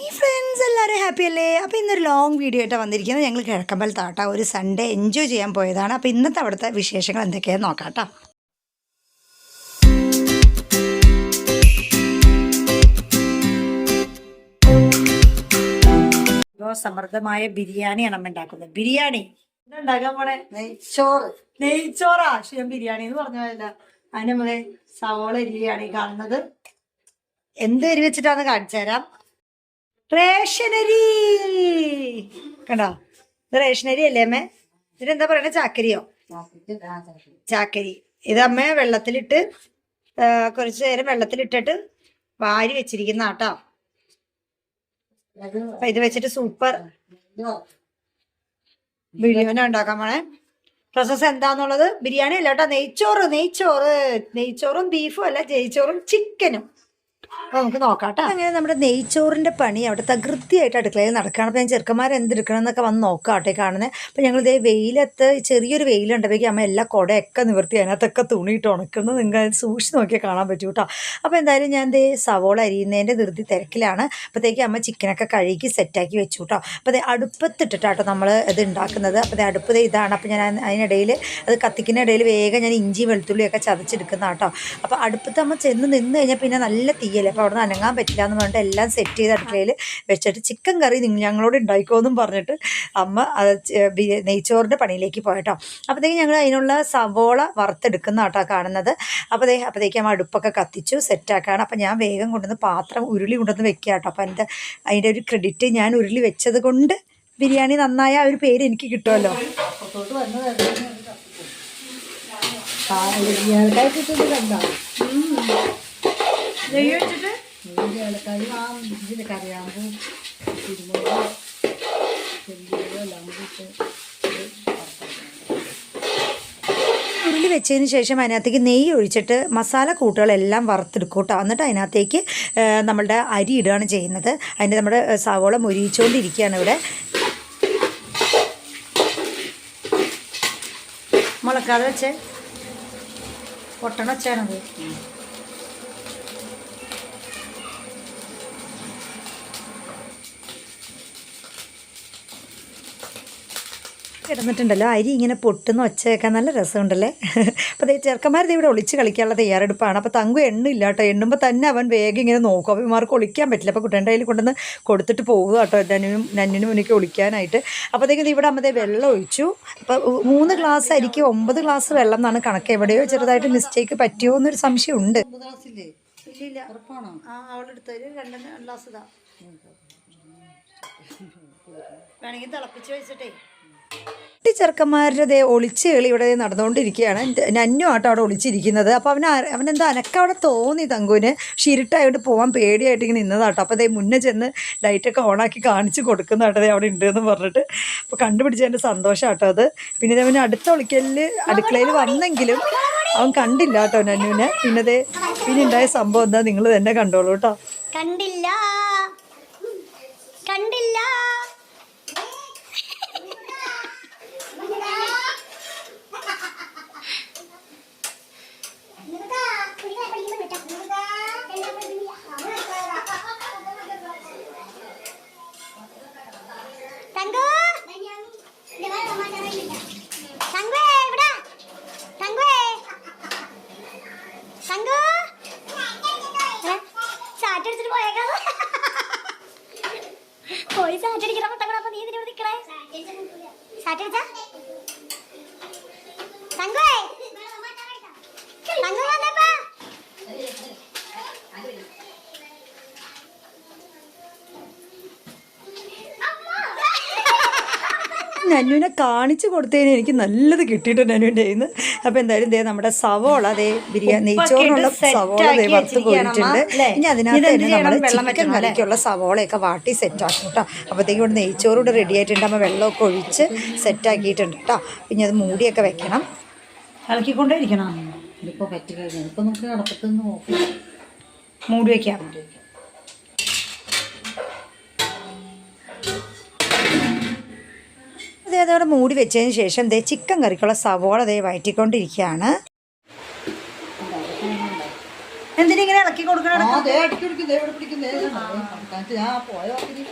Hi friends എല്ലാവരും happy അല്ലേ? അപ്പോൾ ഇന്നൊരു ലോങ് വീഡിയോ ആയിട്ട് വന്നിരിക്കുന്നത്. ഞങ്ങൾ കിഴക്കമ്പൽ താട്ട. ഒരു സൺഡേ എൻജോയ് ചെയ്യാൻ പോയതാണ്. അപ്പോൾ ഇന്നത്തെ അവിടുത്തെ വിശേഷങ്ങൾ എന്തൊക്കെയാണെന്ന് നോക്കാം കേട്ടോ സമൃദ്ധമായ ബിരിയാണിയാണ് അമ്മ ഉണ്ടാക്കുന്നത്. ബിരിയാണി. ഉണ്ടാക്കാൻ പോണേ? നെയ്ച്ചോറ്. നെയ്ച്ചോറാ? ഞാൻ ബിരിയാണി എന്ന് പറഞ്ഞതല്ല അതിന് നമ്മളെ സവോള ബിരിയാണി ഈ കാണുന്നത്. എന്ത് അരി വെച്ചിട്ടാന്ന് കാണിച്ചു തരാം റേഷനരി. കണ്ടോ? ഇത് റേഷനരി അല്ലേ അമ്മേ? ഇതിനെന്താ പറയണേ? ചാക്കരിയോ? ചാക്കരി ഇത് അമ്മ വെള്ളത്തിലിട്ട് കുറച്ച് നേരം വെള്ളത്തിലിട്ടിട്ട് വാരി വെച്ചിരിക്കുന്ന കേട്ടോ അപ്പൊ ഇത് വെച്ചിട്ട് സൂപ്പർ. ബിരിയാണി ഉണ്ടാക്കാൻ പോണേ. പ്രോസസ് എന്താന്നുള്ളത്? ബിരിയാണി അല്ല കേട്ടോ. നെയ്ച്ചോറ് നെയ്ച്ചോറ്. നെയ്ച്ചോറും ബീഫും അല്ല ജയിച്ചോറും ചിക്കനും അപ്പൊ നമുക്ക് നോക്കാട്ടോ. അങ്ങനെ നമ്മുടെ നെയ്ച്ചോറിന്റെ പണി അവിടെ തകൃതിയായിട്ട് അടുക്കളയിൽ നടക്കുകയാണ്. അപ്പോൾ ഞാൻ ചെറുക്കന്മാർ എന്തെടുക്കണം എന്നൊക്കെ വന്ന് നോക്കാട്ടെ കേട്ടോ കാണുന്നത് അപ്പോൾ ഞങ്ങൾ ഇതേ വെയിലത്ത് ചെറിയൊരു വെയിലുണ്ടപ്പോഴേക്കും അമ്മ എല്ലാ കുടയൊക്കെ നിവർത്തി അതിനകത്തൊക്കെ തുണിയിട്ട് ഉണക്കുന്നത് നിങ്ങൾക്ക് സൂക്ഷിച്ച് നോക്കിയാൽ കാണാൻ പറ്റൂ കേട്ടോ അപ്പോൾ എന്തായാലും ഞാൻ ദേ സവോള അരിയുന്നതിന്റെ ധൃതി തിരക്കിലാണ്. അപ്പോഴത്തേക്ക് അമ്മ ചിക്കനൊക്കെ കഴുകി സെറ്റാക്കി വെച്ചു കേട്ടോ അപ്പോൾ അതേ അടുപ്പത്തിട്ടിട്ടാട്ടോ നമ്മൾ ഇത് ഉണ്ടാക്കുന്നത്. അപ്പോൾ ദേ അടുപ്പ് ഇതാണ്. അപ്പോൾ ഞാൻ അതിനിടയിൽ അത് കത്തിക്കുന്ന ഇടയിൽ വേഗം ഞാൻ ഇഞ്ചി വെളുത്തുള്ളിയൊക്കെ ചതച്ചെടുക്കുന്ന കേട്ടോ അപ്പോൾ അടുപ്പത്ത് അമ്മ ചെന്ന് നിന്ന് കഴിഞ്ഞാൽ പിന്നെ നല്ല തീയല്ലേ അപ്പോൾ അവിടെ നിന്ന് അനങ്ങാൻ പറ്റില്ല എന്ന് പറഞ്ഞിട്ട് എല്ലാം സെറ്റ് ചെയ്ത് അടുക്കളയിൽ വെച്ചിട്ട് ചിക്കൻ കറി നിങ്ങൾ ഞങ്ങളോട് ഉണ്ടായിക്കോന്നും പറഞ്ഞിട്ട് അമ്മ നെയ്ച്ചോറിന്റെ പണിയിലേക്ക് പോയിട്ടോ. അപ്പോഴത്തേക്ക് ഞങ്ങൾ അതിനുള്ള സവോള വറുത്തെടുക്കുന്ന കേട്ടോ കാണുന്നത്. അപ്പോഴത്തേ അപ്പോഴത്തേക്ക് ആ അടുപ്പൊക്കെ കത്തിച്ചു സെറ്റാക്കാണ് അപ്പോൾ ഞാൻ വേഗം കൊണ്ടുവന്ന് പാത്രം ഉരുളി കൊണ്ടുവന്ന് വെക്കുക കേട്ടോ അപ്പോൾ എന്റെ അതിന്റെ ഒരു ക്രെഡിറ്റ് ഞാൻ ഉരുളി വെച്ചത് കൊണ്ട് ബിരിയാണി നന്നായ ആ ഒരു പേര് എനിക്ക് കിട്ടുമല്ലോ ഉരുളി വെച്ചതിന് ശേഷം അതിനകത്തേക്ക് നെയ്യ് ഒഴിച്ചിട്ട് മസാല കൂട്ടുകളെല്ലാം വറുത്തെടുക്കും കേട്ടോ എന്നിട്ട് അതിനകത്തേക്ക് നമ്മളുടെ അരി ഇടുകയാണ് ചെയ്യുന്നത്. അതിന്റെ നമ്മുടെ സവോള മുരിയിച്ചുകൊണ്ടിരിക്കുകയാണ് ഇവിടെ. മുളക്കാതെ വെച്ചേ. പൊട്ടണ വെച്ചാണത് കിടന്നിട്ടുണ്ടല്ലോ. അരി ഇങ്ങനെ പൊട്ടുന്ന ഒച്ചയൊക്കെ നല്ല രസമുണ്ടല്ലേ? അപ്പോൾ ദേ ചെറുക്കന്മാരുടെ ഇവിടെ ഒളിച്ച് കളിക്കാനുള്ള തയ്യാറെടുപ്പാണ്. അപ്പോൾ തങ്കു എണ്ണില്ല കേട്ടോ. എണ്ണുമ്പോൾ തന്നെ അവൻ വേഗം ഇങ്ങനെ നോക്കും. അപ്പോൾ ഇമാർക്ക് ഒളിക്കാൻ പറ്റില്ല. അപ്പോൾ കുട്ടന്റെ കയ്യിൽ കൊണ്ടുവന്ന് കൊടുത്തിട്ട് പോകുക കേട്ടോ. നന്നിനും നന്നിനും എനിക്ക് ഒളിക്കാനായിട്ട്. അപ്പോഴത്തേക്കും ഇവിടെ അമ്മതേ വെള്ളം ഒഴിച്ചു. അപ്പോൾ മൂന്ന് ഗ്ലാസ് അരിക്ക് ഒമ്പത് ഗ്ലാസ് വെള്ളം എന്നാണ് കണക്ക്. എവിടെയോ ചെറുതായിട്ട് മിസ്റ്റേക്ക് പറ്റിയോ എന്നൊരു സംശയമുണ്ട് ഇല്ലില്ല. ആ അവളെടുത്തതിൽ രണ്ടെണ്ണം ഗ്ലാസ് ഇതാ. വേണമെങ്കിൽ തിളപ്പിച്ച് വെച്ചിട്ടേ. കുട്ടി ചെറുക്കന്മാരുടെ ഒളിച്ച് കളി ഇവിടെ നടന്നുകൊണ്ടിരിക്കുകയാണ്. നന്നു ആട്ടോ അവിടെ ഒളിച്ചിരിക്കുന്നത്. അപ്പോൾ അവൻ അവനെന്താ അനക്ക അവിടെ തോന്നി തങ്കുവിന്? ഷിരിട്ടായിട്ട് പോകാൻ പേടിയായിട്ട് ഇങ്ങനെ നിന്നതാട്ടോ അപ്പോൾ അതേ മുന്നേ ചെന്ന് ലൈറ്റൊക്കെ ഓണാക്കി കാണിച്ച് കൊടുക്കുന്നതാട്ടത് അവിടെ ഉണ്ട് എന്ന് പറഞ്ഞിട്ട് അപ്പോൾ കണ്ടുപിടിച്ചതിന്റെ സന്തോഷം കേട്ടോ അത്. പിന്നെ അവൻ അടുത്ത ഒളിക്കലിൽ അടുക്കളയിൽ വന്നെങ്കിലും അവൻ കണ്ടില്ല കേട്ടോ നന്നുവിനെ. പിന്നെ അതേ പിന്നെ ഉണ്ടായ സംഭവം എന്താ? നിങ്ങൾ തന്നെ കണ്ടോളൂ കേട്ടോ കണ്ടില്ല. കണ്ടില്ല തങ്കു തങ്കുവേ ഇവിടെ തങ്കുവേ തങ്കു ചാറ്റ് അടിച്ചിട്ട് പോയേക്കാം പോയി അടിക്കണം തങ്ങണ അപ്പൊ നീ ഇതിനോട് നിക്കണേ? തങ്കുവേ. തങ്കു നന്നുവിനെ കാണിച്ചു കൊടുത്തതിന് എനിക്ക് നല്ലത് കിട്ടിയിട്ടുണ്ട് നന്നുവിന്റെ കയ്യിൽ നിന്ന് അപ്പോൾ എന്തായാലും ദേ നമ്മുടെ സവോള അതേ ബിരിയാണി നെയ്ച്ചോറിനുള്ള സവോള ദേ വറുത്ത് പോയിട്ടുണ്ട് ഇനി അതിനകത്ത് തന്നെ നമ്മൾ ചിക്കൻ കറിക്കുള്ള സവോളയൊക്കെ വാട്ടി സെറ്റാക്കും കേട്ടോ അപ്പോഴത്തേക്കും ഇവിടെ നെയ്ച്ചോറ് ഇവിടെ റെഡി ആയിട്ടുണ്ട്. നമ്മൾ വെള്ളമൊക്കെ ഒഴിച്ച് സെറ്റാക്കിയിട്ടുണ്ട് കേട്ടോ പിന്നെ അത് മൂടിയൊക്കെ വെക്കണം. ഇളക്കിക്കൊണ്ടേ ഇരിക്കണം ഇതിപ്പോൾ പറ്റി കഴിഞ്ഞു ഇപ്പൊ നമുക്ക് അടപ്പത്തുനിന്ന് നോക്കാം. മൂടി വെക്കാം. അതേ അതോടെ മൂടി വെച്ചതിന് ശേഷം ദേ ചിക്കൻ കറിക്കുള്ള സവോള ദേ വയറ്റിക്കൊണ്ടിരിക്കുകയാണ്. എന്തിനിങ്ങനെ ഇളക്കി കൊടുക്കണം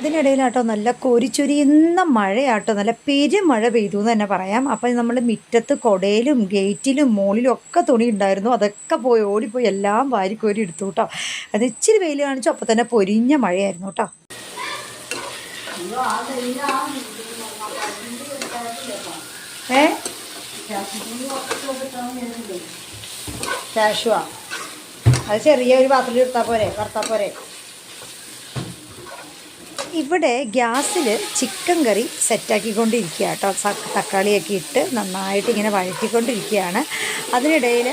ഇതിനിടയിലാട്ടോ നല്ല കൊരിച്ചൊരിയുന്ന മഴയാട്ടോ. നല്ല പെരുമഴ പെയ്തു എന്ന് തന്നെ പറയാം. അപ്പം നമ്മൾ മുറ്റത്ത് കൊടയിലും ഗേറ്റിലും മോളിലും ഒക്കെ തുണി ഉണ്ടായിരുന്നു. അതൊക്കെ പോയി ഓടിപ്പോയി എല്ലാം വാരിക്കോരി എടുത്തു കേട്ടോ. അത് ഇച്ചിരി വെയിൽ കാണിച്ചു അപ്പം തന്നെ പൊരിഞ്ഞ മഴയായിരുന്നു കേട്ടോ. ഏ? അത് ചെറിയ ഒരു പാത്രത്തിൽ എടുത്താൽ പോരെ വറുത്താൽ പോരെ. ഇവിടെ ഗ്യാസിൽ ചിക്കൻ കറി സെറ്റാക്കിക്കൊണ്ടിരിക്കുക കേട്ടോ. തക്കാളിയൊക്കെ ഇട്ട് നന്നായിട്ട് ഇങ്ങനെ വഴറ്റിക്കൊണ്ടിരിക്കുകയാണ്. അതിനിടയിൽ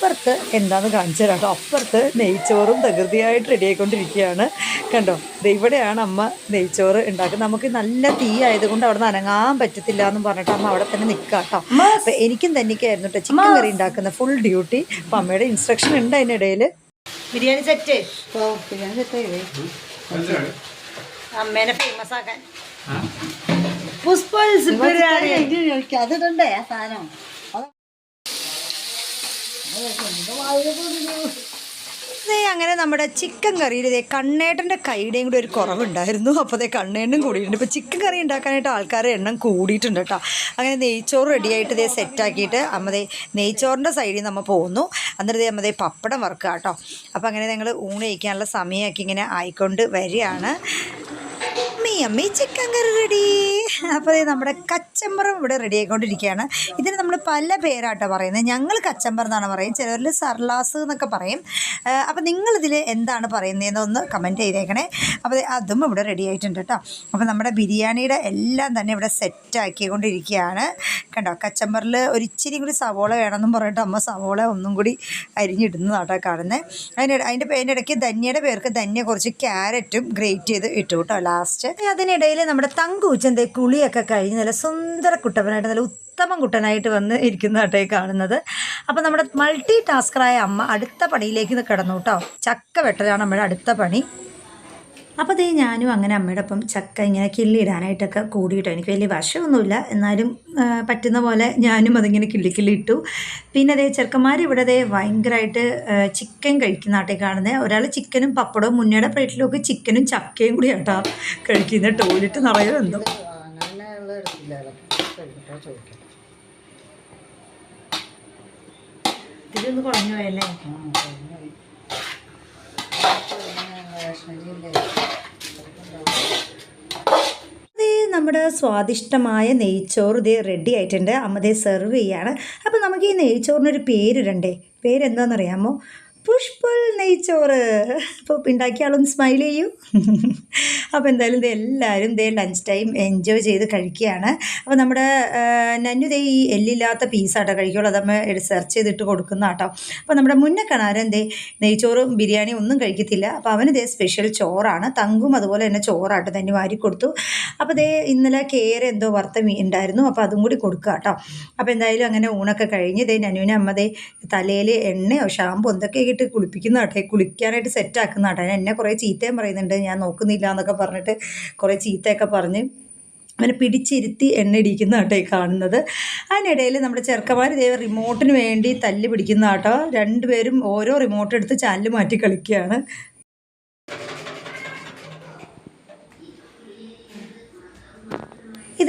അപ്പുറത്ത് എന്താന്ന് കാണിച്ചു തരാം കേട്ടോ. അപ്പുറത്ത് നെയ്ച്ചോറും തകൃതിയായിട്ട് റെഡി ആയിക്കൊണ്ടിരിക്കുകയാണ്. കണ്ടോ? ദേ ഇവിടെയാണ് അമ്മ നെയ്ച്ചോറ് ഉണ്ടാക്കുന്നത്. നമുക്ക് നല്ല തീ ആയതുകൊണ്ട് അവിടെ നിന്ന് അനങ്ങാൻ പറ്റത്തില്ല എന്ന് പറഞ്ഞിട്ട് അമ്മ അവിടെ തന്നെ നിൽക്കുക കേട്ടോ. അപ്പം എനിക്കും തന്നെയൊക്കെയായിരുന്നു കേട്ടോ ചിക്കൻ കറി ഉണ്ടാക്കുന്ന ഫുൾ ഡ്യൂട്ടി അപ്പം അമ്മയുടെ ഇൻസ്ട്രക്ഷൻ ഉണ്ട് അതിനിടയിൽ ബിരിയാണി സെറ്റ് ബിരിയാണി സെറ്റ് അമ്മേനെ ഫേമസ് ആക്കാൻ. പുഷ്പൽസ് ബിരിയാണി അതിടണ്ടേ ആ സാധനം? അങ്ങനെ നമ്മുടെ ചിക്കൻ കറിയിൽ ഇതേ കണ്ണേട്ടന്റെ കൈയുടെയും കൂടി ഒരു കുറവുണ്ടായിരുന്നു. അപ്പോൾ അതേ കണ്ണേട്ടനും കൂടിയിട്ടുണ്ട്. ഇപ്പോൾ ചിക്കൻ കറി ഉണ്ടാക്കാനായിട്ട് ആൾക്കാരുടെ എണ്ണം കൂടിയിട്ടുണ്ട് കേട്ടോ. അങ്ങനെ നെയ്ച്ചോറ് റെഡിയായിട്ട് ഇതേ സെറ്റാക്കിയിട്ട് അമ്മതേ നെയ്ച്ചോറിന്റെ സൈഡിൽ നമ്മൾ പോകുന്നു എന്നിട്ട് അമ്മതേ പപ്പടം വറുക്കുക കേട്ടോ. അപ്പോൾ അങ്ങനെ ഞങ്ങൾ ഊണ് കഴിക്കാനുള്ള സമയമൊക്കെ ഇങ്ങനെ ആയിക്കൊണ്ട് വരികയാണ്. അമ്മി ചിക്കൻ കറി റെഡി അപ്പോൾ നമ്മുടെ കച്ചമ്പറും ഇവിടെ റെഡി ആയിക്കൊണ്ടിരിക്കുകയാണ്. ഇതിന് നമ്മൾ പല പേരാട്ടോ പറയുന്നത്. ഞങ്ങൾ കച്ചമ്പർ എന്നാണ് പറയും ചിലരിൽ സർലാസ് എന്നൊക്കെ പറയും. അപ്പോൾ നിങ്ങളിതിൽ എന്താണ് പറയുന്നതെന്ന് ഒന്ന് കമന്റ് ചെയ്തേക്കണേ. അപ്പോൾ അതും ഇവിടെ റെഡി ആയിട്ടുണ്ട് കേട്ടോ. അപ്പോൾ നമ്മുടെ ബിരിയാണിയുടെ എല്ലാം തന്നെ ഇവിടെ സെറ്റ് ആക്കിക്കൊണ്ടിരിക്കുകയാണ്. കണ്ടോ? കച്ചമ്പറിൽ ഒരു ഇച്ചിരി കൂടി സവോള വേണമെന്നും പറഞ്ഞിട്ട് അമ്മ സവോള ഒന്നും കൂടി അരിഞ്ഞിടുന്നതാട്ടോ കാണുന്നത് അതിന് അതിന്റെ അതിന്റെ ഇടയ്ക്ക് ധന്യയുടെ പേർക്ക് ധന്യ കുറച്ച് ക്യാരറ്റും ഗ്രേറ്റ് ചെയ്ത് ഇട്ടു കേട്ടോ ലാസ്റ്റ് അതിനിടയിൽ നമ്മുടെ തങ്കൂച്ചന്റെ കുളിയൊക്കെ കഴിഞ്ഞ് നല്ല സുന്ദര കുട്ടപ്പനായിട്ട് നല്ല ഉത്തമ കുട്ടനായിട്ട് വന്ന് ഇരിക്കുന്നതാട്ടോ കാണുന്നത്. അപ്പം നമ്മുടെ മൾട്ടി ടാസ്കറായ അമ്മ അടുത്ത പണിയിലേക്ക് കിടന്നു കേട്ടോ. ചക്ക വെട്ടലാണ് നമ്മുടെ അടുത്ത പണി. അപ്പോൾ അതേ ഞാനും അങ്ങനെ അമ്മയുടെ ഒപ്പം ചക്ക ഇങ്ങനെ കിള്ളിയിടാനായിട്ടൊക്കെ കൂടിയിട്ടോ. എനിക്ക് വലിയ വശമൊന്നുമില്ല. എന്നാലും പറ്റുന്ന പോലെ ഞാനും അതിങ്ങനെ കിള്ളി കിള്ളി ഇട്ടു. പിന്നെ അതേ ചെറുക്കന്മാർ ഇവിടെ അതേ ഭയങ്കരമായിട്ട് ചിക്കൻ കഴിക്കുന്ന ആട്ടെ കാണുന്നത് ഒരാൾ ചിക്കനും പപ്പടവും മുന്നേടെ പ്ലേറ്റിലൊക്കെ ചിക്കനും ചക്കയും കൂടി ആട്ടാ കഴിക്കുന്ന. ടോയ്ലറ്റ് നിറയെ എന്തോ ഇതിലൊന്ന് കുറഞ്ഞു പോയല്ലേ ആ കഴിഞ്ഞു റേഷനരിയില്ലേ ഇത് നമ്മുടെ സ്വാദിഷ്ടമായ നെയ്ച്ചോറ് ഇത് റെഡി ആയിട്ടുണ്ട്. അമ്മ ദേ സെർവ് ചെയ്യാണ്. അപ്പോൾ നമുക്ക് ഈ നെയ്ച്ചോറിനൊരു പേരിടണ്ടേ? പേരെന്താണെന്നറിയാമോ പുഷ്പൽ നെയ്ച്ചോറ്. അപ്പോൾ ഉണ്ടാക്കിയ ആളൊന്ന് സ്മൈൽ ചെയ്യൂ. അപ്പോൾ എന്തായാലും ഇത് എല്ലാവരും ഇതേ ലഞ്ച് ടൈം എൻജോയ് ചെയ്ത് കഴിക്കുകയാണ്. അപ്പോൾ നമ്മുടെ ആ, നന്നു ദേ ഈ എല്ലില്ലാത്ത പീസാട്ടോ കഴിക്കുള്ളൂ. അതമ്മ സെർച്ച് ചെയ്തിട്ട് കൊടുക്കുന്ന കേട്ടോ അപ്പോൾ നമ്മുടെ മുന്നേ കാണാരൻ ദേ നെയ്ച്ചോറും ബിരിയാണിയും ഒന്നും കഴിക്കത്തില്ല. അപ്പോൾ അവന് ദേ സ്പെഷ്യൽ ചോറാണ്. തങ്കും അതുപോലെ തന്നെ ചോറാട്ടോ തന്നെ വാരി കൊടുത്തു. അപ്പോൾ ഇതേ ഇന്നലെ കേര എന്തോ വറുത്ത മീൻ ഉണ്ടായിരുന്നു അപ്പോൾ അതും കൂടി കൊടുക്കുക കേട്ടോ അപ്പോൾ എന്തായാലും അങ്ങനെ ഊണൊക്കെ കഴിഞ്ഞ് ഇതേ നനുവിനെ അമ്മ തലയിൽ എണ്ണയോ ഷാമ്പോ എന്തൊക്കെ ഇട്ട് കുളിപ്പിക്കുന്ന കേട്ടെ കുളിക്കാനായിട്ട് സെറ്റാക്കുന്ന കേട്ടെ എന്നെ കുറേ ചീത്തയും പറയുന്നുണ്ട്. ഞാൻ നോക്കുന്നില്ല എന്നൊക്കെ പറഞ്ഞിട്ട് കുറേ ചീത്തയൊക്കെ പറഞ്ഞ് അവനെ പിടിച്ചിരുത്തി എണ്ണ ഇടിക്കുന്ന കേട്ടോ ഈ കാണുന്നത്. അതിനിടയിൽ നമ്മുടെ ചെറുക്കന്മാർ ഇതേ റിമോട്ടിന് വേണ്ടി തല്ല് പിടിക്കുന്ന ആട്ടോ രണ്ടുപേരും ഓരോ റിമോട്ട് എടുത്ത് ചാനൽ മാറ്റി കളിക്കുകയാണ്.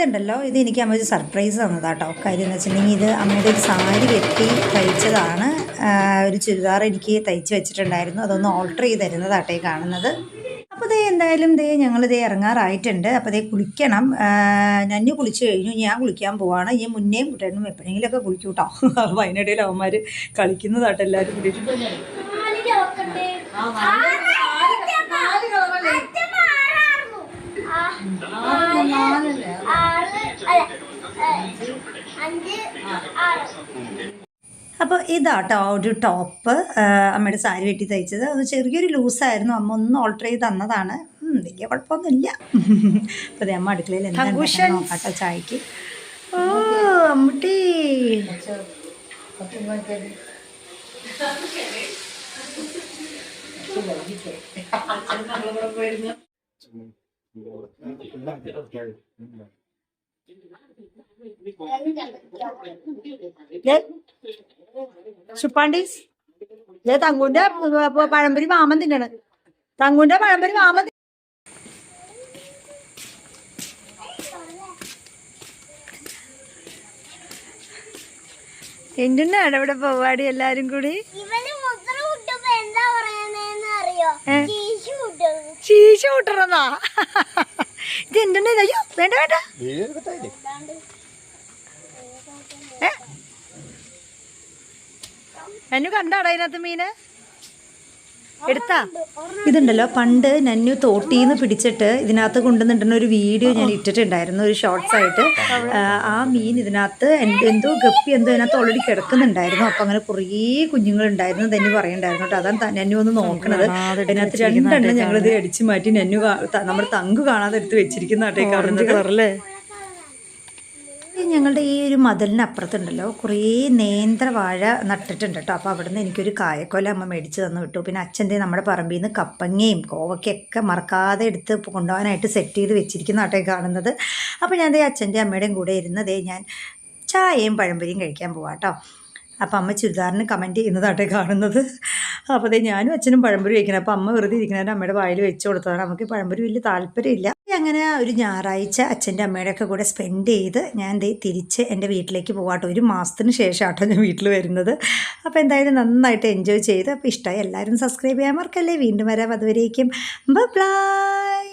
ഇതുണ്ടല്ലോ ഇത് എനിക്ക് അമ്മ ഒരു സർപ്രൈസ് തന്നതാട്ടോ. കാര്യം എന്ന് വെച്ചിട്ടുണ്ടെങ്കിൽ ഇത് അമ്മയുടെ ഒരു സാരി വെട്ടി തയ്ച്ചതാണ്. ഒരു ചുരിദാർ എനിക്ക് തയ്ച്ച് വെച്ചിട്ടുണ്ടായിരുന്നു. അതൊന്ന് ഓൾട്ടർ ചെയ്ത് തരുന്നതാട്ടെ കാണുന്നത്. അപ്പോൾ ദേ എന്തായാലും ദേ ഞങ്ങൾ ദേ ഇറങ്ങാറായിട്ടുണ്ട്. അപ്പോൾ ദേ കുളിക്കണം. ആ, നന്നു കുളിച്ച് കഴിഞ്ഞു. ഞാൻ കുളിക്കാൻ പോവാണ്. ഈ മുന്നേയും കുട്ടനും എപ്പോഴെങ്കിലുമൊക്കെ കുളിക്കും കേട്ടോ അതിനിടയിൽ അവന്മാർ കളിക്കുന്നതാട്ടോ എല്ലാവരും കൂടിയിട്ട്. അപ്പോൾ ഇതാട്ടോ ഒരു ടോപ്പ് അമ്മയുടെ സാരി വെട്ടി തയ്ച്ചത്. അത് ചെറിയൊരു ലൂസായിരുന്നു. അമ്മ ഒന്ന് ഓൾട്ടർ ചെയ്ത് തന്നതാണ്. വലിയ കുഴപ്പമൊന്നുമില്ല. അപ്പോൾ അമ്മ അടുക്കളയിൽ എന്താ നോക്കാട്ടോ ചായക്ക്. ഓ അമ്മട്ടി. മണിക്കടി ചുപ്പാണ്ടീസ് ഇതേ തങ്കുന്റെ പഴംപൊരി മാമൻ തിന്നാണ്. തങ്കുന്റെ പഴംപൊരി മാമൻ എന്തിനാണ് ഇവിടെ പോവാടി എല്ലാരും കൂടി? ചീശ കൂട്ടറന്നാ ഇത് എന്തുണ്ട് അയ്യോ വേണ്ട വേണ്ട. ഏ? നന്നു കണ്ടാടാ അതിനകത്ത് മീന്? എടുത്താ? ഇതുണ്ടല്ലോ പണ്ട് നന്നു തോട്ടിന്ന് പിടിച്ചിട്ട് ഇതിനകത്ത് കൊണ്ടുവന്നിട്ടുണ്ട് ഒരു വീഡിയോ ഞാൻ ഇട്ടിട്ടുണ്ടായിരുന്നു ഒരു ഷോർട്സ് ആയിട്ട്. ആ, മീൻ ഇതിനകത്ത് എന്ത് എന്തോ ഗപ്പി എന്തോ ഇതിനകത്ത് ഓൾറെഡി കിടക്കുന്നുണ്ടായിരുന്നു. അപ്പൊ അങ്ങനെ കുറേ കുഞ്ഞുങ്ങളുണ്ടായിരുന്നു തന്നെ പറയണ്ടായിരുന്നു കേട്ടോ. അതാണ് നന്നു ഒന്ന് നോക്കണത്. അതിനകത്ത് രണ്ടെണ്ണം ഞങ്ങൾ ഇത് അടിച്ചു മാറ്റി നന്നു നമ്മുടെ തങ്കു കാണാതെ എടുത്ത് വെച്ചിരിക്കുന്ന കേട്ടോ ഈ കളറല്ലേ? ഞങ്ങളുടെ ഈ ഒരു മതിലിനപ്പുറത്തുണ്ടല്ലോ കുറേ നേന്ത്ര വാഴ നട്ടിട്ടുണ്ട് കേട്ടോ. അപ്പോൾ അവിടുന്ന് എനിക്കൊരു കായക്കൊല അമ്മ മേടിച്ച് തന്നു വിട്ടു. പിന്നെ അച്ഛന്റെ നമ്മുടെ പറമ്പിൽ നിന്ന് കപ്പങ്ങയും കോവയ്ക്കൊക്കെ മറക്കാതെ എടുത്ത് കൊണ്ടുപോകാനായിട്ട് സെറ്റ് ചെയ്ത് വെച്ചിരിക്കുന്ന കേട്ടോ കാണുന്നത്. അപ്പോൾ ഞാൻ ദേ അച്ഛന്റെ അമ്മയുടെയും കൂടെ ഇരുന്നതേ ഞാൻ ചായയും പഴംപൊരിയും കഴിക്കാൻ പോവാം കേട്ടോ. അപ്പോൾ അമ്മ ചുരിദാറിന് കമന്റ് ചെയ്യുന്നതാട്ടെ കാണുന്നത്. അപ്പോൾ ദേ ഞാനും അച്ഛനും പഴംപൊരി കഴിക്കണം അപ്പോൾ അമ്മ വെറുതെ ഇരിക്കുന്നതിന്റെ അമ്മയുടെ വായിൽ വെച്ച് കൊടുത്തതാണ്. നമുക്ക് പഴംപൊരി വലിയ താല്പര്യമില്ല. അങ്ങനെ ഒരു ഞായറാഴ്ച അച്ഛന്റെ അമ്മയുടെ ഒക്കെ കൂടെ സ്പെൻഡ് ചെയ്ത് ഞാൻ ദേ തിരിച്ച് എന്റെ വീട്ടിലേക്ക് പോകാട്ടോ ഒരു മാസത്തിന് ശേഷം ആട്ടോ ഞാൻ വീട്ടിൽ വരുന്നത്. അപ്പോൾ എന്തായാലും നന്നായിട്ട് എൻജോയ് ചെയ്ത്. അപ്പോൾ ഇഷ്ടമായി എല്ലാവരും സബ്സ്ക്രൈബ് ചെയ്യാൻ മറക്കല്ലേ. വീണ്ടും വരാം. അതുവരേക്കും. ബൈ